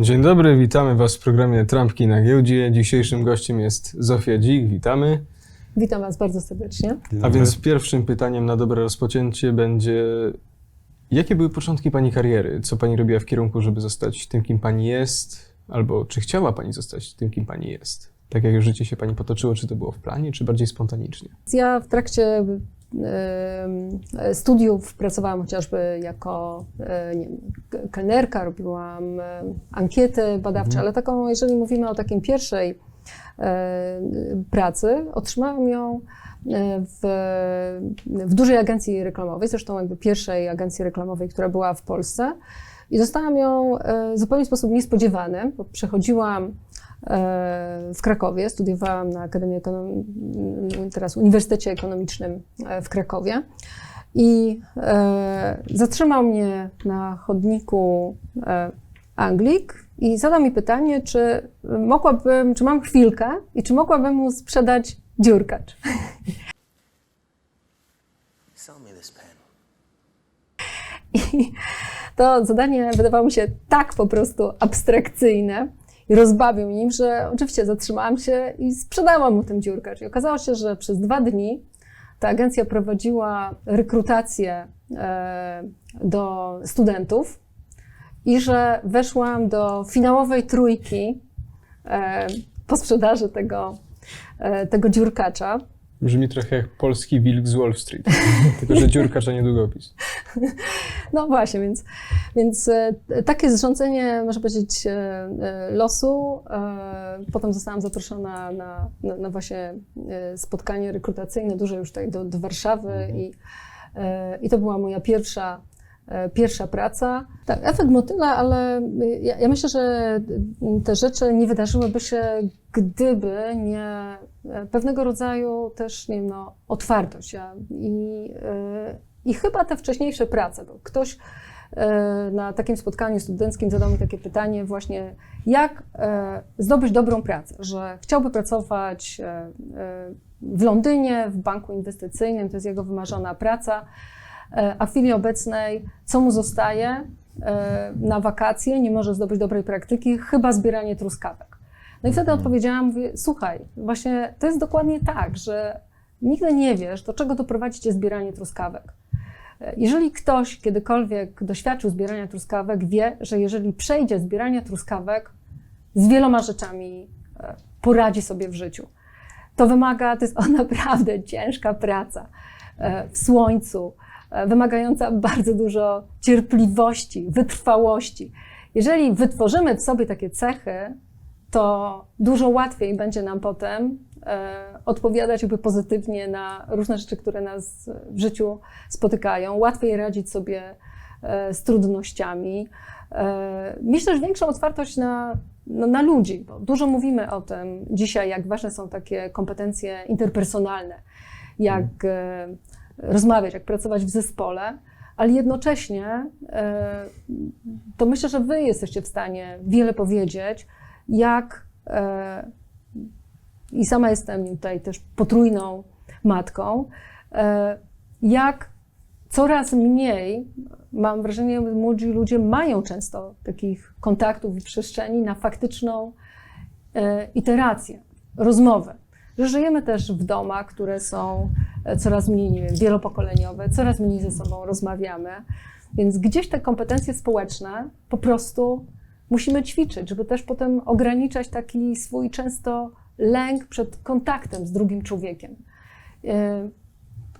Dzień dobry, witamy Was w programie Trampki na giełdzie. Dzisiejszym gościem jest Zofia Dzik, witamy. Witam Was bardzo serdecznie. A więc pierwszym pytaniem na dobre rozpoczęcie będzie, jakie były początki Pani kariery? Co Pani robiła w kierunku, żeby zostać tym, kim Pani jest? Albo czy chciała Pani zostać tym, kim Pani jest? Tak jak życie się Pani potoczyło, czy to było w planie, czy bardziej spontanicznie? Ja w trakcie studiów pracowałam chociażby jako e, nie wiem, kelnerka, robiłam e, ankiety badawcze, ale taką, jeżeli mówimy o takiej pierwszej pracy, otrzymałam ją w, w dużej agencji reklamowej, zresztą jakby pierwszej agencji reklamowej, która była w Polsce. I dostałam ją zupełnie w sposób niespodziewany, bo przechodziłam w Krakowie, studiowałam na Akademii Ekonomii, teraz Uniwersytecie Ekonomicznym e, w Krakowie. I e, zatrzymał mnie na chodniku e, Anglik i zadał mi pytanie, czy mogłabym, czy mam chwilkę i czy mogłabym mu sprzedać dziurkacz. I to zadanie wydawało mi się tak po prostu abstrakcyjne i rozbawił nim, że oczywiście zatrzymałam się i sprzedałam mu ten dziurkacz. I okazało się, że przez dwa dni ta agencja prowadziła rekrutację e, do studentów i że weszłam do finałowej trójki e, po sprzedaży tego, e, tego dziurkacza. Brzmi trochę jak polski wilk z Wall Street, tylko że dziurkacz, a nie długopis. No właśnie, więc, więc e, takie zrządzenie, można powiedzieć, e, e, losu. Potem zostałam zaproszona na, na, na właśnie spotkanie rekrutacyjne, duże już tutaj do, do Warszawy i, e, i to była moja pierwsza, pierwsza praca. Tak, efekt motyla, ale ja, ja myślę, że te rzeczy nie wydarzyłyby się, gdyby nie e, pewnego rodzaju też, nie wiem, no, otwartość. Ja, i, e, I chyba te wcześniejsze prace, bo ktoś e, na takim spotkaniu studenckim zadał mi takie pytanie właśnie, jak e, zdobyć dobrą pracę, że chciałby pracować e, e, w Londynie, w banku inwestycyjnym, to jest jego wymarzona praca, e, a w chwili obecnej co mu zostaje e, na wakacje, nie może zdobyć dobrej praktyki, chyba zbieranie truskawek. No i wtedy odpowiedziałam, mówię, słuchaj, właśnie to jest dokładnie tak, że nigdy nie wiesz, do czego doprowadzi cię zbieranie truskawek. E, Jeżeli ktoś kiedykolwiek doświadczył zbierania truskawek, wie, że jeżeli przejdzie zbierania truskawek, z wieloma rzeczami e, poradzi sobie w życiu. To wymaga, to jest naprawdę ciężka praca e, w słońcu, e, wymagająca bardzo dużo cierpliwości, wytrwałości. Jeżeli wytworzymy w sobie takie cechy, to dużo łatwiej będzie nam potem e, odpowiadać jakby pozytywnie na różne rzeczy, które nas w życiu spotykają, łatwiej radzić sobie e, z trudnościami. E, mieć też większą otwartość na, no, na ludzi, bo dużo mówimy o tym dzisiaj, jak ważne są takie kompetencje interpersonalne, jak e, rozmawiać, jak pracować w zespole, ale jednocześnie e, to myślę, że Wy jesteście w stanie wiele powiedzieć, jak e, i sama jestem tutaj też potrójną matką, e, jak coraz mniej, mam wrażenie, młodzi ludzie mają często takich kontaktów i przestrzeni na faktyczną iterację, rozmowę. Że żyjemy też w domach, które są e, coraz mniej, nie wiem, wielopokoleniowe, coraz mniej ze sobą rozmawiamy, więc gdzieś te kompetencje społeczne po prostu musimy ćwiczyć, żeby też potem ograniczać taki swój często lęk przed kontaktem z drugim człowiekiem. E,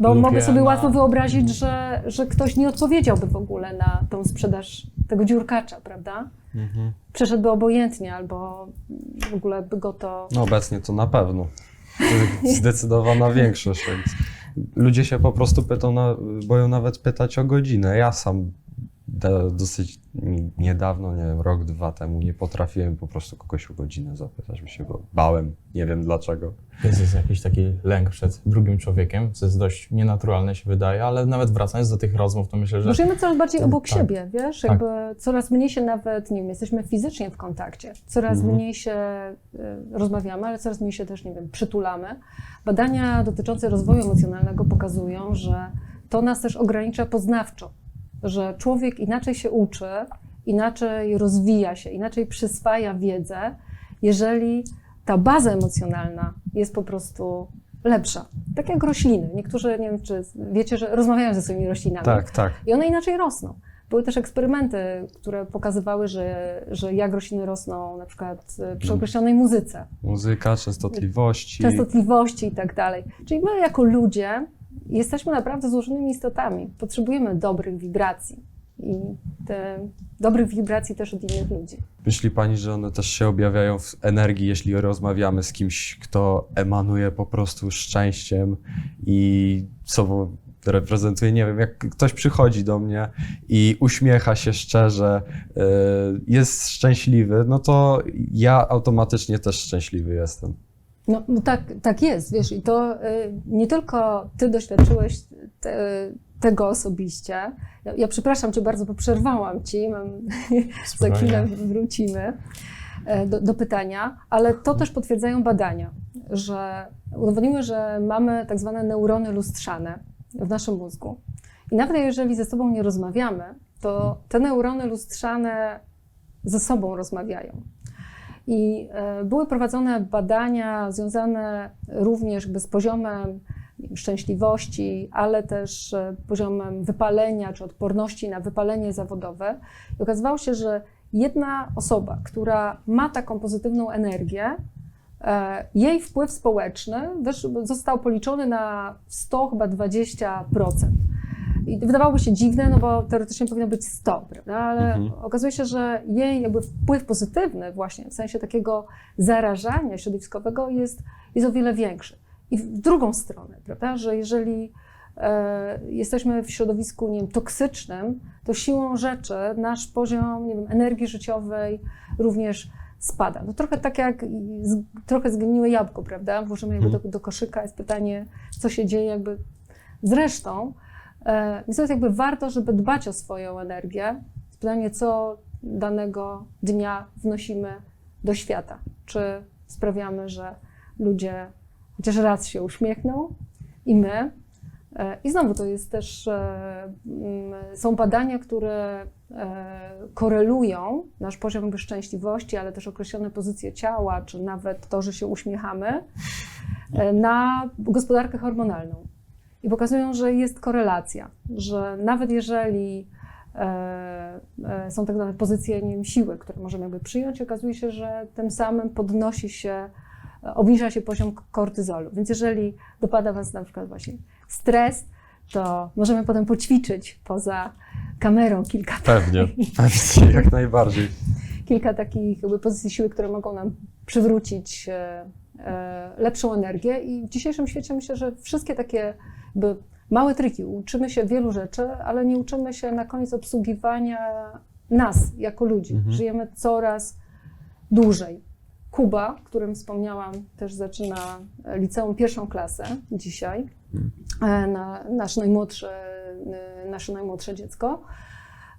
Bo Lubię mogę sobie na- łatwo wyobrazić, że, że ktoś nie odpowiedziałby w ogóle na tą sprzedaż tego dziurkacza, prawda? Przeszedłby obojętnie albo w ogóle by go to. No obecnie to na pewno. Jest Zdecydowana większość. Ludzie się po prostu pytą, boją nawet pytać o godzinę. Ja sam dosyć ni- niedawno, nie wiem, rok, dwa temu nie potrafiłem po prostu kogoś o godzinę zapytać, bo się go bałem, nie wiem dlaczego. Jest, jest jakiś taki lęk przed drugim człowiekiem, co jest dość nienaturalne się wydaje, ale nawet wracając do tych rozmów, to myślę, że Bo żyjemy coraz bardziej obok Tak. siebie, wiesz? Tak. Jakby coraz mniej się nawet, nie wiem, jesteśmy fizycznie w kontakcie, coraz Mhm. mniej się y, rozmawiamy, ale coraz mniej się też, nie wiem, przytulamy. Badania dotyczące rozwoju emocjonalnego pokazują, że to nas też ogranicza poznawczo, że człowiek inaczej się uczy inaczej rozwija się, inaczej przyswaja wiedzę, jeżeli ta baza emocjonalna jest po prostu lepsza. Tak jak rośliny. Niektórzy, nie wiem, czy wiecie, że rozmawiają ze swoimi roślinami. Tak, tak. I one inaczej rosną. Były też eksperymenty, które pokazywały, że, że jak rośliny rosną na przykład e, przy Mm. określonej muzyce, Muzyka, częstotliwości. częstotliwości i tak dalej. Czyli my jako ludzie jesteśmy naprawdę złożonymi istotami. Potrzebujemy dobrych wibracji i dobrych wibracji też od innych ludzi. Myśli pani, że one też się objawiają w energii, jeśli rozmawiamy z kimś, kto emanuje po prostu szczęściem i sobą reprezentuje, nie wiem, jak ktoś przychodzi do mnie i uśmiecha się szczerze, y, jest szczęśliwy, no to ja automatycznie też szczęśliwy jestem. No, no tak, tak jest, wiesz, i to y, nie tylko ty doświadczyłeś te, tego osobiście. Ja, ja przepraszam cię bardzo, bo przerwałam ci, mam, za chwilę wrócimy e, do, do pytania, ale to też potwierdzają badania, że udowodniły, że mamy tak zwane neurony lustrzane w naszym mózgu. I nawet jeżeli ze sobą nie rozmawiamy, to te neurony lustrzane ze sobą rozmawiają. I e, były prowadzone badania związane również z poziomem szczęśliwości, ale też e, poziomem wypalenia czy odporności na wypalenie zawodowe. I okazywało się, że jedna osoba, która ma taką pozytywną energię, e, jej wpływ społeczny został policzony na 100 chyba 20%. I wydawałoby się dziwne, no bo teoretycznie powinno być 100, prawda? Ale Mhm. okazuje się, że jej jakby wpływ pozytywny właśnie w sensie takiego zarażania środowiskowego jest, jest o wiele większy. I w drugą stronę, prawda? Że jeżeli e, jesteśmy w środowisku nie wiem, toksycznym, to siłą rzeczy nasz poziom nie wiem, energii życiowej również spada. No trochę tak jak z, trochę zgniłe jabłko, prawda? Włożymy jakby do, do koszyka, jest pytanie, co się dzieje jakby z resztą. E, Więc to jest jakby warto, żeby dbać o swoją energię. Pytanie, co danego dnia wnosimy do świata. Czy sprawiamy, że ludzie chociaż raz się uśmiechną i my. E, I znowu to jest też, e, mm, są badania, które korelują nasz poziom szczęśliwości, ale też określone pozycje ciała, czy nawet to, że się uśmiechamy, na gospodarkę hormonalną. I pokazują, że jest korelacja, że nawet jeżeli e, e, są tak zwane pozycje nie wiem, siły, które możemy jakby przyjąć, okazuje się, że tym samym podnosi się, e, obniża się poziom kortyzolu. Więc jeżeli dopada Was na przykład właśnie stres, to możemy potem poćwiczyć poza kamerą kilka, Pewnie, pewnie, jak najbardziej. kilka takich jakby pozycji siły, które mogą nam przywrócić lepszą energię. I w dzisiejszym świecie myślę, że wszystkie takie jakby małe triki, uczymy się wielu rzeczy, ale nie uczymy się na koniec obsługiwania nas jako ludzi. Mhm. Żyjemy coraz dłużej. Kuba, o którym wspomniałam, też zaczyna liceum pierwszą klasę dzisiaj. E, Na, nasz najmłodszy, e, nasze najmłodsze dziecko.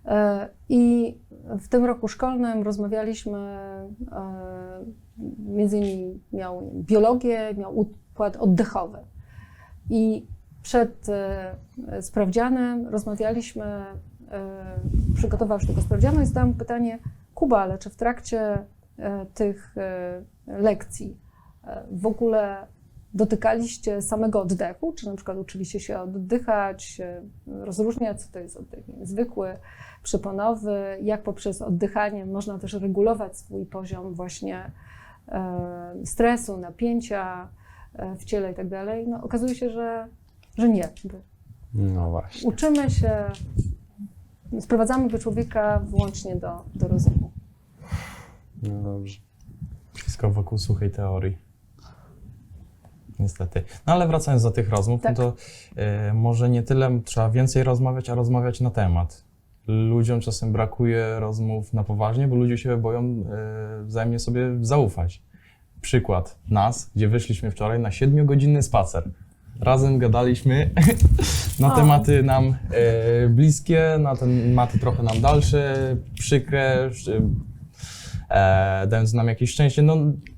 E, I w tym roku szkolnym rozmawialiśmy, e, między innymi miał biologię, miał układ oddechowy. I przed e, sprawdzianem rozmawialiśmy, e, przygotował się tego sprawdzianu i zadałam pytanie, Kuba, ale czy w trakcie e, tych lekcji w ogóle dotykaliście samego oddechu? Czy na przykład uczyliście się oddychać, rozróżniać, co to jest oddech zwykły, przyponowy, jak poprzez oddychanie można też regulować swój poziom właśnie stresu, napięcia w ciele i tak dalej? No, okazuje się, że, że nie. No właśnie. Uczymy się, sprowadzamy do człowieka wyłącznie do, do rozumu. No dobrze. Wszystko wokół suchej teorii. Niestety. No ale wracając do tych rozmów, Tak. no to e, może nie tyle trzeba więcej rozmawiać, a rozmawiać na temat. Ludziom czasem brakuje rozmów na poważnie, bo ludzie się boją e, wzajemnie sobie zaufać. Przykład nas, gdzie wyszliśmy wczoraj na siedmiogodzinny spacer. Razem gadaliśmy na O. tematy nam e, bliskie, na tematy trochę nam dalsze, przykre, sz- e, dając nam jakieś szczęście. No,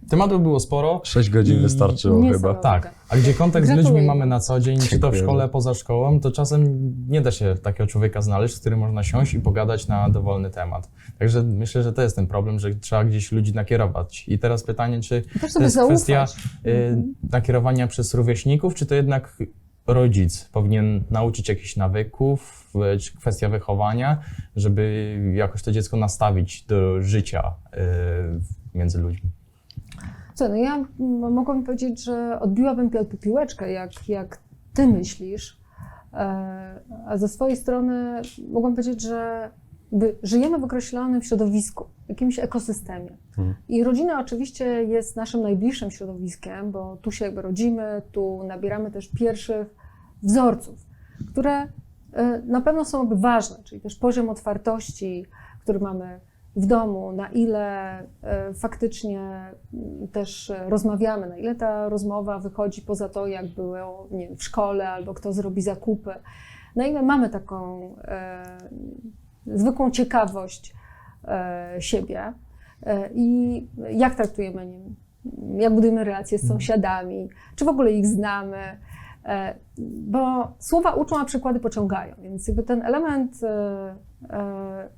Tematów było sporo. 6 godzin I- wystarczyło chyba. Tak, a gdzie kontakt z ludźmi mamy na co dzień, czy to w szkole, poza szkołą, to czasem nie da się takiego człowieka znaleźć, z którym można siąść i pogadać na dowolny temat. Także myślę, że to jest ten problem, że trzeba gdzieś ludzi nakierować. I teraz pytanie, czy Też to sobie jest zaufać. kwestia y, nakierowania przez rówieśników, czy to jednak rodzic powinien nauczyć jakichś nawyków, czy kwestia wychowania, żeby jakoś to dziecko nastawić do życia y, między ludźmi? Co, no ja mogłabym powiedzieć, że odbiłabym pi- piłeczkę, jak, jak ty myślisz, e, a ze swojej strony mogłam powiedzieć, że jakby żyjemy w określonym środowisku, jakimś ekosystemie. Mhm. I rodzina oczywiście jest naszym najbliższym środowiskiem, bo tu się jakby rodzimy, tu nabieramy też pierwszych wzorców, które e, na pewno są jakby ważne, czyli też poziom otwartości, który mamy w domu, na ile e, faktycznie mm, też rozmawiamy, na ile ta rozmowa wychodzi poza to, jak było nie wiem, w szkole, albo kto zrobi zakupy, na ile mamy taką e, zwykłą ciekawość e, siebie. E, i jak traktujemy, wiem, jak budujemy relacje z sąsiadami, czy w ogóle ich znamy, e, bo słowa uczą, a przykłady pociągają, więc jakby ten element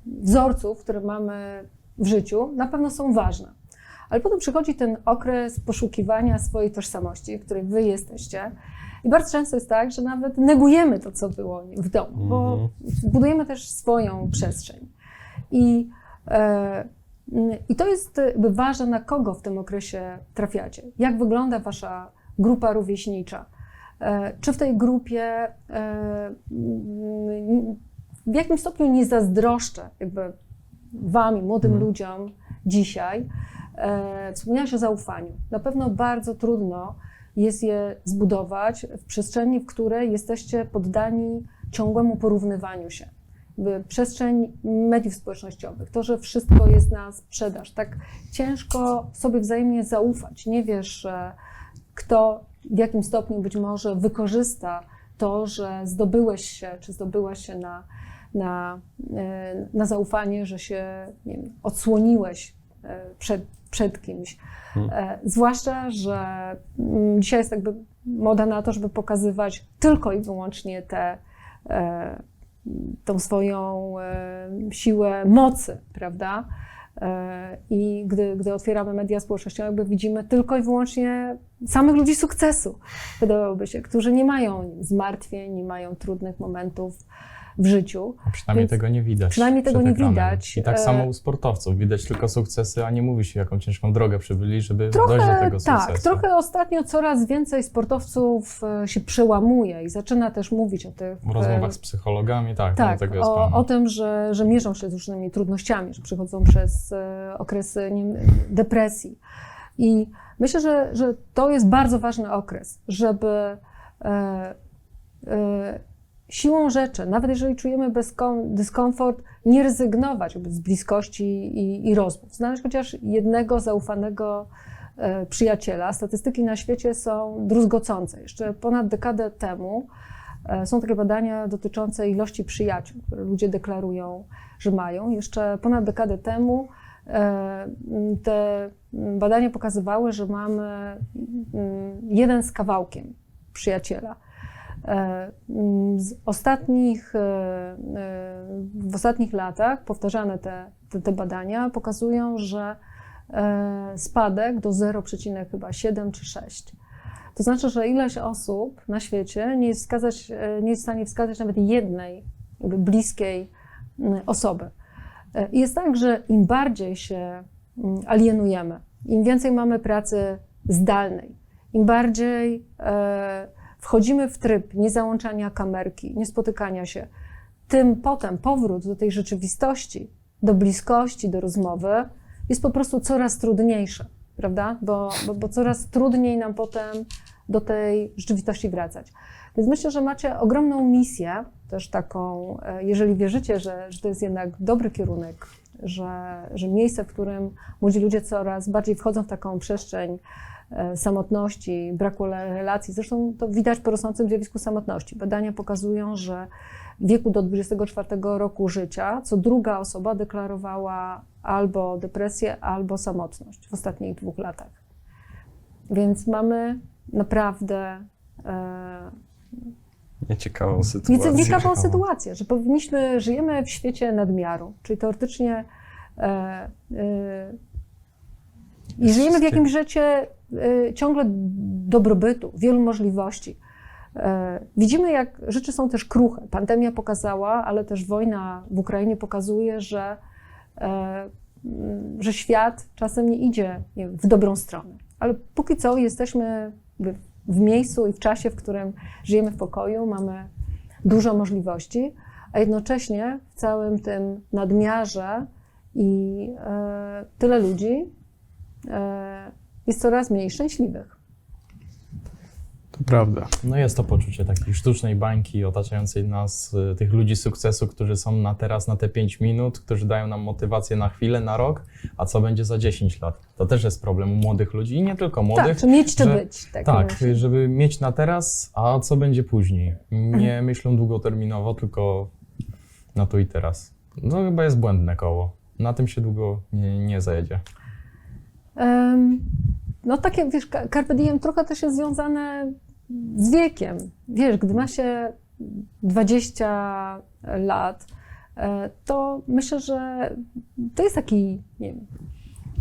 wzorców, które mamy w życiu, na pewno są ważne. Ale potem przychodzi ten okres poszukiwania swojej tożsamości, w której wy jesteście. I bardzo często jest tak, że nawet negujemy to, co było w domu, bo Mhm. budujemy też swoją przestrzeń. I, e, I to jest jakby ważne, na kogo w tym okresie trafiacie. Jak wygląda wasza grupa rówieśnicza? E, Czy w tej grupie e, w jakim stopniu nie zazdroszczę jakby wami, młodym Mhm. ludziom dzisiaj? E, Wspomniałaś o zaufaniu. Na pewno bardzo trudno jest je zbudować w przestrzeni, w której jesteście poddani ciągłemu porównywaniu się. Przestrzeń mediów społecznościowych, to, że wszystko jest na sprzedaż, tak ciężko sobie wzajemnie zaufać. Nie wiesz, e, kto w jakim stopniu być może wykorzysta to, że zdobyłeś się, czy zdobyłaś się na, na, e, na zaufanie, że się wiem, odsłoniłeś e, przed, przed kimś. E, Zwłaszcza, że mm, dzisiaj jest jakby moda na to, żeby pokazywać tylko i wyłącznie tę e, tą swoją e, siłę mocy, prawda? I gdy, gdy otwieramy media społecznościowe, jakby widzimy tylko i wyłącznie samych ludzi sukcesu, wydawałoby się, którzy nie mają zmartwień, nie mają trudnych momentów w życiu. A przynajmniej Więc tego nie widać. przynajmniej tego nie ekranem. widać. I tak E, samo u sportowców. Widać tylko sukcesy, a nie mówi się, jaką ciężką drogę przebyli, żeby dojść do Trochę tego sukcesu. tak, trochę ostatnio coraz więcej sportowców e, się przełamuje i zaczyna też mówić o tych W rozmowach e, z psychologami, tak, Tak, no tego jest o, o tym, że, że mierzą się z różnymi trudnościami, że przechodzą przez okresy depresji. I myślę, że, że to jest bardzo ważny okres, żeby e, e, siłą rzeczy, nawet jeżeli czujemy dyskomfort, nie rezygnować z bliskości i, i rozmów. Znaleźć chociaż jednego zaufanego e, przyjaciela. Statystyki na świecie są druzgocące. Jeszcze ponad dekadę temu e, są takie badania dotyczące ilości przyjaciół, które ludzie deklarują, że mają. Jeszcze ponad dekadę temu e, te badania pokazywały, że mamy jeden z kawałkiem przyjaciela. E, Z ostatnich, e, e, w ostatnich latach powtarzane te, te, te badania pokazują, że spadek do 0,7 czy 6. To znaczy, że ilość osób na świecie nie jest, wskazać, nie jest w stanie wskazać nawet jednej bliskiej osoby. Jest tak, że im bardziej się alienujemy, im więcej mamy pracy zdalnej, im bardziej wchodzimy w tryb niezałączania kamerki, niespotykania się, tym potem powrót do tej rzeczywistości, do bliskości, do rozmowy jest po prostu coraz trudniejszy, prawda? Bo, bo, bo coraz trudniej nam potem do tej rzeczywistości wracać. Więc myślę, że macie ogromną misję, też taką, e, jeżeli wierzycie, że, że to jest jednak dobry kierunek, że, że miejsce, w którym młodzi ludzie coraz bardziej wchodzą w taką przestrzeń samotności, braku relacji. Zresztą to widać po rosnącym zjawisku samotności. Badania pokazują, że w wieku do 24 roku życia co druga osoba deklarowała albo depresję, albo samotność w ostatnich dwóch latach. Więc mamy naprawdę e, Nieciekawą sytuację. Nic, ciekawą Ciekawą. sytuację, że powinniśmy, żyjemy w świecie nadmiaru, czyli teoretycznie e, e, i żyjemy w jakimś życie e, ciągle dobrobytu, wielu możliwości. E, widzimy, jak rzeczy są też kruche. Pandemia pokazała, ale też wojna w Ukrainie pokazuje, że, m, że świat czasem nie idzie w dobrą stronę. Ale póki co jesteśmy w miejscu i w czasie, w którym żyjemy w pokoju, mamy dużo możliwości, a jednocześnie w całym tym nadmiarze i tyle ludzi jest coraz mniej szczęśliwych. To prawda. No jest to poczucie takiej sztucznej bańki otaczającej nas, y, tych ludzi sukcesu, którzy są na teraz, na te 5 minut, którzy dają nam motywację na chwilę, na rok, a co będzie za 10 lat. To też jest problem u młodych ludzi i nie tylko młodych. tak, czy mieć, czy że- być. Tak, Tak, żeby mieć na teraz, a co będzie później. Nie myślą długoterminowo, tylko na tu i teraz. No chyba jest błędne koło. Na tym się długo nie, nie zajedzie. No takie, wiesz, carpe diem trochę też jest związane z wiekiem. Wiesz, gdy ma się 20 lat, e, to myślę, że to jest taki, nie wiem,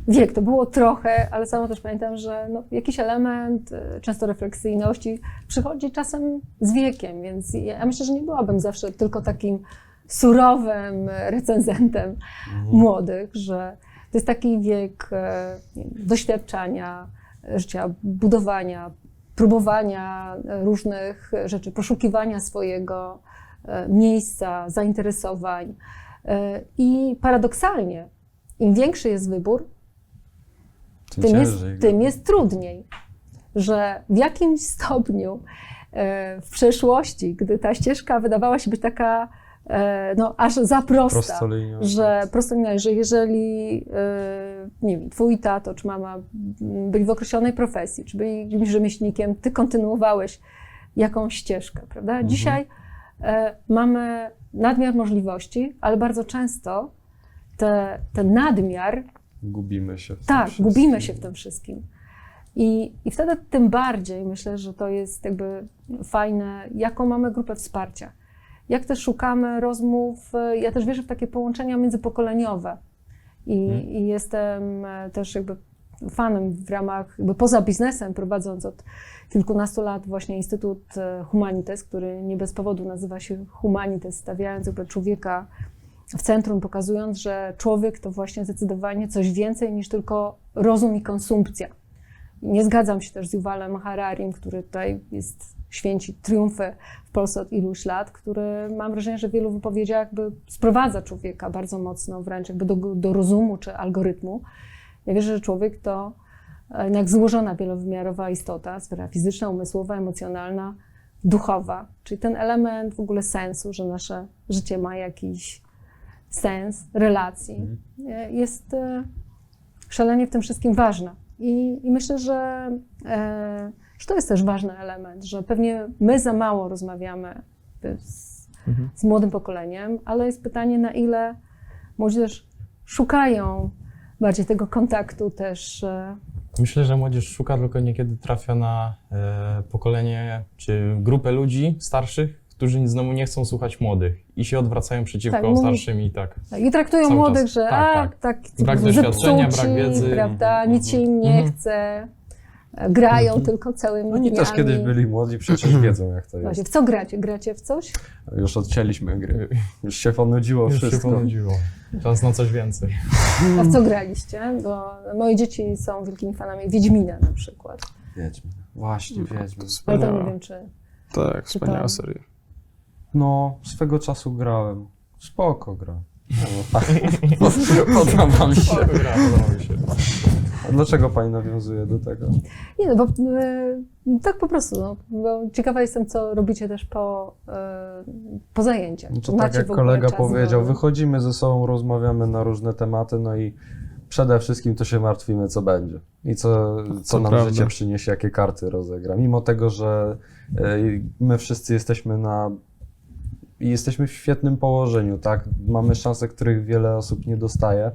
wiek. To było trochę, ale sama też pamiętam, że no, jakiś element, e, często refleksyjności, przychodzi czasem z wiekiem, więc ja myślę, że nie byłabym zawsze tylko takim surowym recenzentem młodych, że to jest taki wiek e, doświadczania, życia, budowania, próbowania e, różnych rzeczy, poszukiwania swojego e, miejsca, zainteresowań. I paradoksalnie, im większy jest wybór, Tym tym jest, tym jest trudniej. Że w jakimś stopniu w przeszłości, gdy ta ścieżka wydawała się być taka no, aż za prosta, że prosto nie, że jeżeli e, nie wiem, twój tato czy mama byli w określonej profesji, czy byli jakimś rzemieślnikiem, ty kontynuowałeś jakąś ścieżkę, prawda? Dzisiaj e, mamy nadmiar możliwości, ale bardzo często te, ten nadmiar Gubimy się w tym tak, wszystkim. gubimy się w tym wszystkim. I, I wtedy tym bardziej myślę, że to jest jakby fajne, jaką mamy grupę wsparcia. Jak też szukamy rozmów, e, ja też wierzę w takie połączenia międzypokoleniowe. I, Mhm. i jestem e, też jakby fanem w ramach, jakby poza biznesem, prowadząc od kilkunastu lat właśnie Instytut e, Humanites, który nie bez powodu nazywa się Humanites, stawiając jakby człowieka w centrum, pokazując, że człowiek to właśnie zdecydowanie coś więcej niż tylko rozum i konsumpcja. Nie zgadzam się też z Yuvalem Hararim, który tutaj jest święci triumfy w Polsce od iluś lat, który mam wrażenie, że w wielu wypowiedziach jakby sprowadza człowieka bardzo mocno wręcz jakby do, do rozumu czy algorytmu. Ja wierzę, że człowiek to jednak złożona wielowymiarowa istota, sfera fizyczna, umysłowa, emocjonalna, duchowa, czyli ten element w ogóle sensu, że nasze życie ma jakiś sens relacji, e, jest e, szalenie w tym wszystkim ważna. I, i myślę, że, e, że to jest też ważny element, że pewnie my za mało rozmawiamy z, z młodym pokoleniem, ale jest pytanie, na ile młodzież szukają bardziej tego kontaktu też. e, Myślę, że młodzież szuka, tylko niekiedy trafia na e, pokolenie czy grupę ludzi starszych, którzy znowu nie chcą słuchać młodych i się odwracają przeciwko Tak, starszym i tak. I traktują młodych, czas. że Tak, a, tak. tak, Brak doświadczenia, brak wiedzy. prawda, Mhm, nic się im nie mhm. chce, grają tylko całymi Oni dniami. też kiedyś byli młodzi, przecież wiedzą jak to Właśnie, jest. w co gracie? Gracie w coś? Już odcięliśmy gry. Już się ponudziło Już się wszystko. ponudziło. Czas na coś więcej. A w co graliście? Bo moje dzieci są wielkimi fanami Wiedźmina na przykład. Wiedźmin. Właśnie, Wiedźmin. Ale to nie wiem, czy... Tak, wspaniała seria. No, swego czasu grałem. Spoko gra. No, Podoba wam się. Gra, podoba mi się. A dlaczego pani nawiązuje do tego? Nie no, bo e, tak po prostu, no, bo ciekawa jestem, co robicie też po, e, po zajęciach. No to tak jak w ogóle kolega czas powiedział, wolny? wychodzimy ze sobą, rozmawiamy na różne tematy, no i przede wszystkim to się martwimy, co będzie i co, co nam prawda. życie przyniesie, jakie karty rozegra. Mimo tego, że e, my wszyscy jesteśmy na i jesteśmy w świetnym położeniu, tak? Mamy szanse, których wiele osób nie dostaje.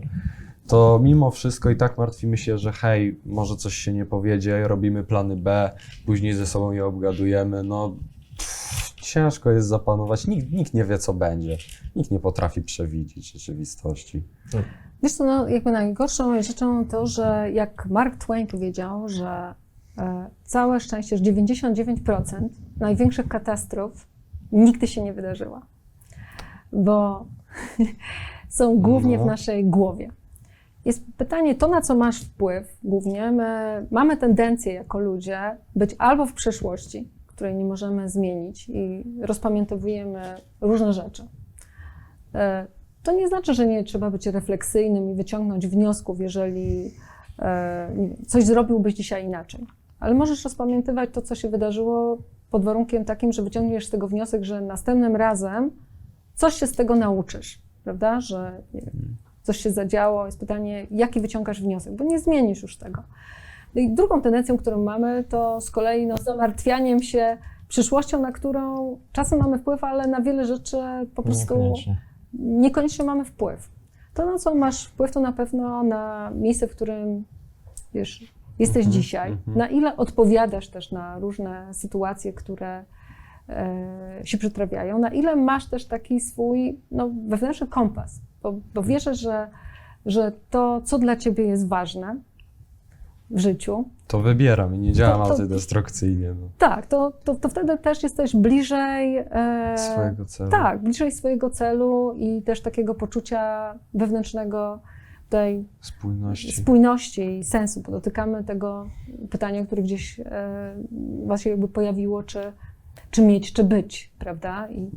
To mimo wszystko i tak martwimy się, że hej, może coś się nie powiedzie, robimy plany B, później ze sobą je obgadujemy. No, pff, ciężko jest zapanować. Nikt, nikt nie wie, co będzie. Nikt nie potrafi przewidzieć rzeczywistości. Wiesz co, no, jakby najgorszą rzeczą to, że jak Mark Twain powiedział, że e, całe szczęście, że 99% największych katastrof nigdy się nie wydarzyła. Bo są głównie w No. naszej głowie. Jest pytanie, to na co masz wpływ głównie, my mamy tendencję jako ludzie być albo w przeszłości, której nie możemy zmienić i rozpamiętowujemy różne rzeczy. E, To nie znaczy, że nie trzeba być refleksyjnym i wyciągnąć wniosków, jeżeli e, coś zrobiłbyś dzisiaj inaczej. Ale możesz rozpamiętywać to, co się wydarzyło pod warunkiem takim, że wyciągniesz z tego wniosek, że następnym razem coś się z tego nauczysz, prawda? Że wiem, coś się zadziało. Jest pytanie, jaki wyciągasz wniosek, bo nie zmienisz już tego. No i drugą tendencją, którą mamy, to z kolei no, zamartwianiem się przyszłością, na którą czasem mamy wpływ, ale na wiele rzeczy po prostu Niekoniecznie. niekoniecznie mamy wpływ. To, na co masz wpływ, to na pewno na miejsce, w którym wiesz, jesteś Mhm, dzisiaj, mhm. na ile odpowiadasz też na różne sytuacje, które się przytrafiają, na ile masz też taki swój no, wewnętrzny kompas, bo, bo wierzę, że, że to, co dla ciebie jest ważne w życiu, To wybieram i nie działam To- to- antydestrukcyjnie. No. tak, to, to, to wtedy też jesteś bliżej e, Swojego celu. Tak, bliżej swojego celu i też takiego poczucia wewnętrznego tej Spójności. spójności i sensu, bo dotykamy tego pytania, które gdzieś e, właśnie jakby pojawiło, czy, czy mieć, czy być, prawda? I,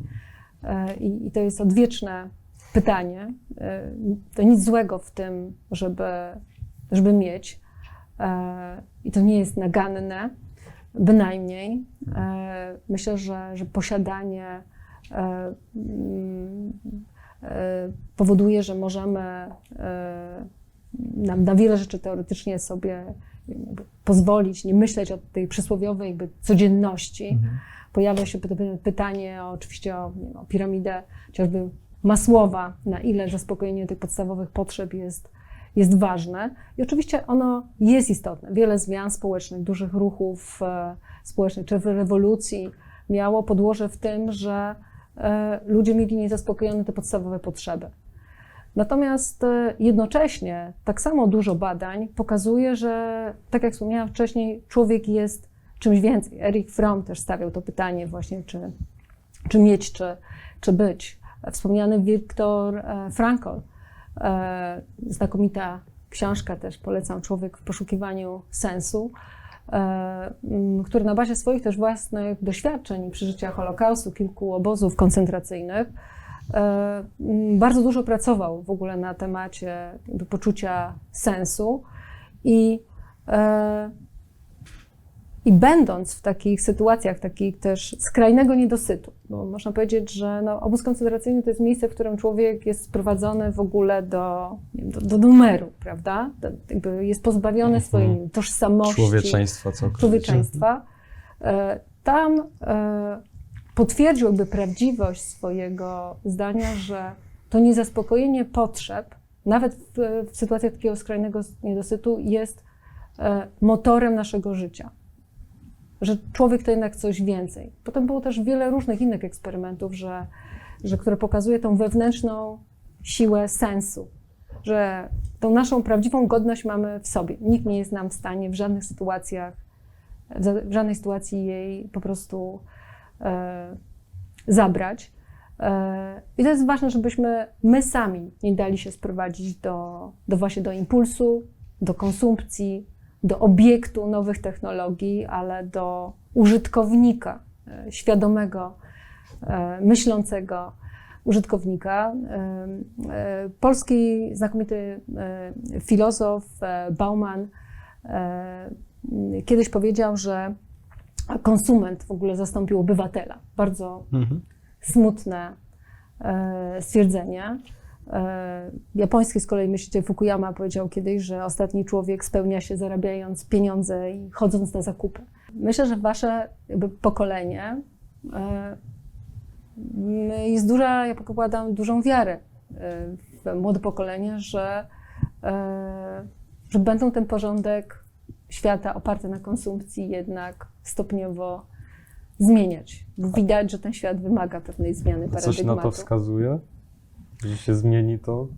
e, i, I to jest odwieczne pytanie. E, to nic złego w tym, żeby, żeby mieć. E, I to nie jest naganne, bynajmniej. Myślę, że, że posiadanie mm, powoduje, że możemy e, na, wiele rzeczy teoretycznie sobie pozwolić, nie myśleć o tej przysłowiowej jakby codzienności. Pojawia się py- pytanie oczywiście o, nie o piramidę, chociażby Masłowa, na ile zaspokojenie tych podstawowych potrzeb jest, jest ważne. I oczywiście ono jest istotne. Wiele zmian społecznych, dużych ruchów e, społecznych, czy rewolucji miało podłoże w tym, że e, ludzie mieli niezaspokojone te podstawowe potrzeby. Natomiast e, jednocześnie tak samo dużo badań pokazuje, że tak jak wspomniałam wcześniej, człowiek jest czymś więcej. Erich Fromm też stawiał to pytanie właśnie, czy, czy mieć, czy, czy być. Wspomniany Viktor e, Frankl, e, znakomita książka też, polecam, Człowiek w poszukiwaniu sensu, e, który na bazie swoich też własnych doświadczeń i przeżycia Holokaustu, kilku obozów koncentracyjnych, bardzo dużo pracował w ogóle na temacie poczucia sensu i, i będąc w takich sytuacjach, takich też skrajnego niedosytu, bo można powiedzieć, że no, obóz koncentracyjny to jest miejsce, w którym człowiek jest sprowadzony w ogóle do, wiem, do, do numeru, prawda? Do, jakby jest pozbawiony swojej tożsamości Człowieczeństwa całkowicie. człowieczeństwa. E, Tam e, potwierdził jakby prawdziwość swojego zdania, że to niezaspokojenie potrzeb, nawet w, w sytuacjach takiego skrajnego niedosytu, jest e, motorem naszego życia. Że człowiek to jednak coś więcej. Potem było też wiele różnych innych eksperymentów, że, że które pokazuje tą wewnętrzną siłę sensu, że tą naszą prawdziwą godność mamy w sobie. Nikt nie jest nam w stanie w żadnych sytuacjach, w żadnej sytuacji jej po prostu e, zabrać. E, I to jest ważne, żebyśmy my sami nie dali się sprowadzić do, do właśnie do impulsu, do konsumpcji, do obiektu nowych technologii, ale do użytkownika, e, świadomego, e, myślącego użytkownika. E, Polski znakomity filozof Bauman kiedyś powiedział, że konsument w ogóle zastąpił obywatela. Bardzo Mhm. smutne stwierdzenie. E, japoński z kolei myśliciel Fukuyama powiedział kiedyś, że ostatni człowiek spełnia się zarabiając pieniądze i chodząc na zakupy. Myślę, że wasze pokolenie e, jest duża, ja pokładam dużą wiarę e, w młode pokolenie, że że będą ten porządek świata oparty na konsumpcji jednak stopniowo zmieniać. Widać, że ten świat wymaga pewnej zmiany Coś na paradygmatu. to wskazuje, że się zmieni to.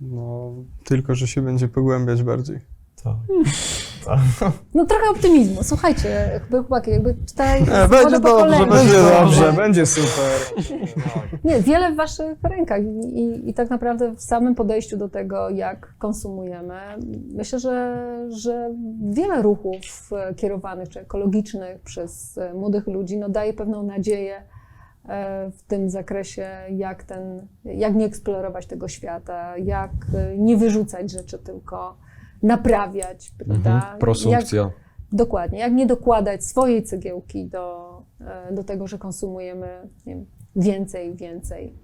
No, Tylko, że się będzie pogłębiać bardziej. Tak. No trochę optymizmu. Słuchajcie, chłopaki, jakby tutaj E, jest będzie dobrze, będzie dobrze, Nie? będzie super. Nie, wiele w waszych rękach I, i, i tak naprawdę w samym podejściu do tego, jak konsumujemy, myślę, że, że wiele ruchów e, kierowanych czy ekologicznych przez e, młodych ludzi no, daje pewną nadzieję w tym zakresie, jak, ten, jak nie eksplorować tego świata, jak e, nie wyrzucać rzeczy, tylko naprawiać, prawda? mhm. prosumpcja. Jak, Dokładnie. Jak nie dokładać swojej cegiełki do, e, do tego, że konsumujemy wiem, więcej, więcej.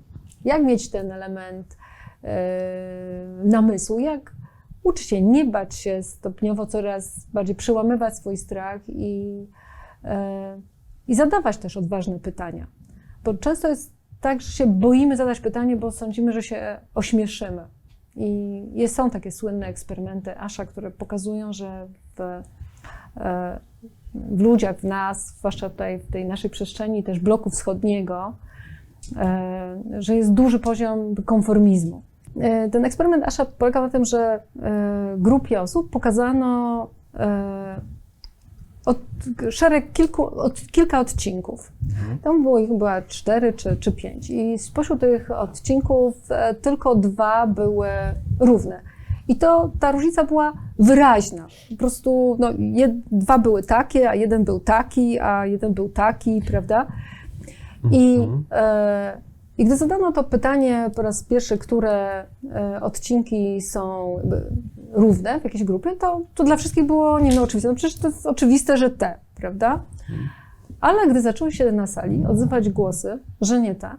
Jak mieć ten element e, namysłu? Jak uczyć się nie bać się stopniowo coraz bardziej przełamywać swój strach i, e, i zadawać też odważne pytania. Bo często jest tak, że się boimy zadać pytanie, bo sądzimy, że się ośmieszymy. I jest, są takie słynne eksperymenty Asha, które pokazują, że w, e, w ludziach, w nas, zwłaszcza tutaj w tej naszej przestrzeni też bloku wschodniego, e, że jest duży poziom konformizmu. E, Ten eksperyment Asha polegał na tym, że grupie osób pokazano od, szereg kilku, od, kilka odcinków. Tam było ich chyba cztery czy, czy pięć. I spośród tych odcinków e, tylko dwa były równe. I to ta różnica była wyraźna. Po prostu no, jed, dwa były takie, a jeden był taki, a jeden był taki, prawda? I, e, I gdy zadano to pytanie po raz pierwszy, które e, odcinki są równe w jakiejś grupie, to, to dla wszystkich było nie no oczywiste. No przecież to jest oczywiste, że te, prawda? Ale gdy zaczęły się na sali odzywać głosy, że nie te,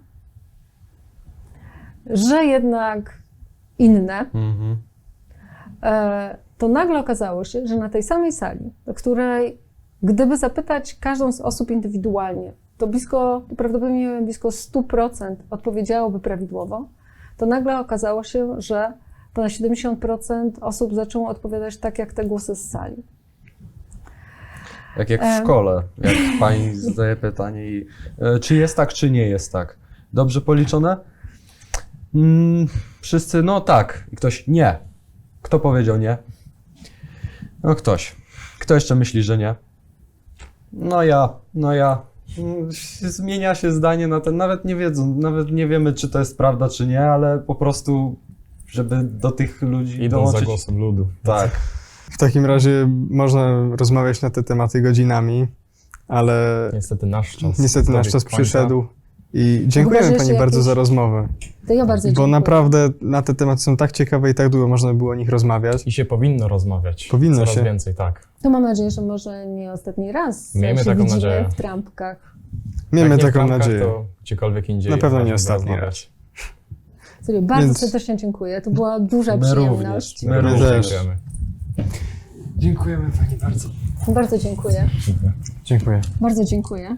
że jednak inne, Mhm. e, to nagle okazało się, że na tej samej sali, do której gdyby zapytać każdą z osób indywidualnie, to blisko, prawdopodobnie blisko 100% odpowiedziałoby prawidłowo, to nagle okazało się, że ponad 70% osób zaczęło odpowiadać tak, jak te głosy z sali. Jak, jak w szkole, jak pani zadaje pytanie i e, czy jest tak, czy nie jest tak. Dobrze policzone? Mm, wszyscy, no tak. I ktoś, nie. Kto powiedział nie? No ktoś. Kto jeszcze myśli, że nie? No ja, no ja. Zmienia się zdanie na ten, nawet nie wiedzą, nawet nie wiemy, czy to jest prawda, czy nie, ale po prostu, żeby do tych ludzi Idą za dołączyć. głosem ludu. Tak. W takim razie można rozmawiać na te tematy godzinami, ale Niestety nasz czas. niestety nasz dobiegł czas końca. przyszedł. I dziękujemy Pani się bardzo jakieś- za rozmowę, To ja bardzo bo dziękuję. naprawdę na te tematy są tak ciekawe i tak długo można było o nich rozmawiać. I się powinno rozmawiać. Powinno Coraz się. więcej, tak. To mam nadzieję, że może nie ostatni raz Miejmy się taką nadzieję. w trampkach. Miejmy Jak nie w taką nadzieję. To gdziekolwiek indziej. Na pewno nie ostatni porozmawiać. Serio, bardzo Więc- serdecznie dziękuję. To była duża My przyjemność. również. My My również. również dziękujemy. Dziękujemy Pani bardzo. Bardzo dziękuję. Dziękuję. Bardzo dziękuję.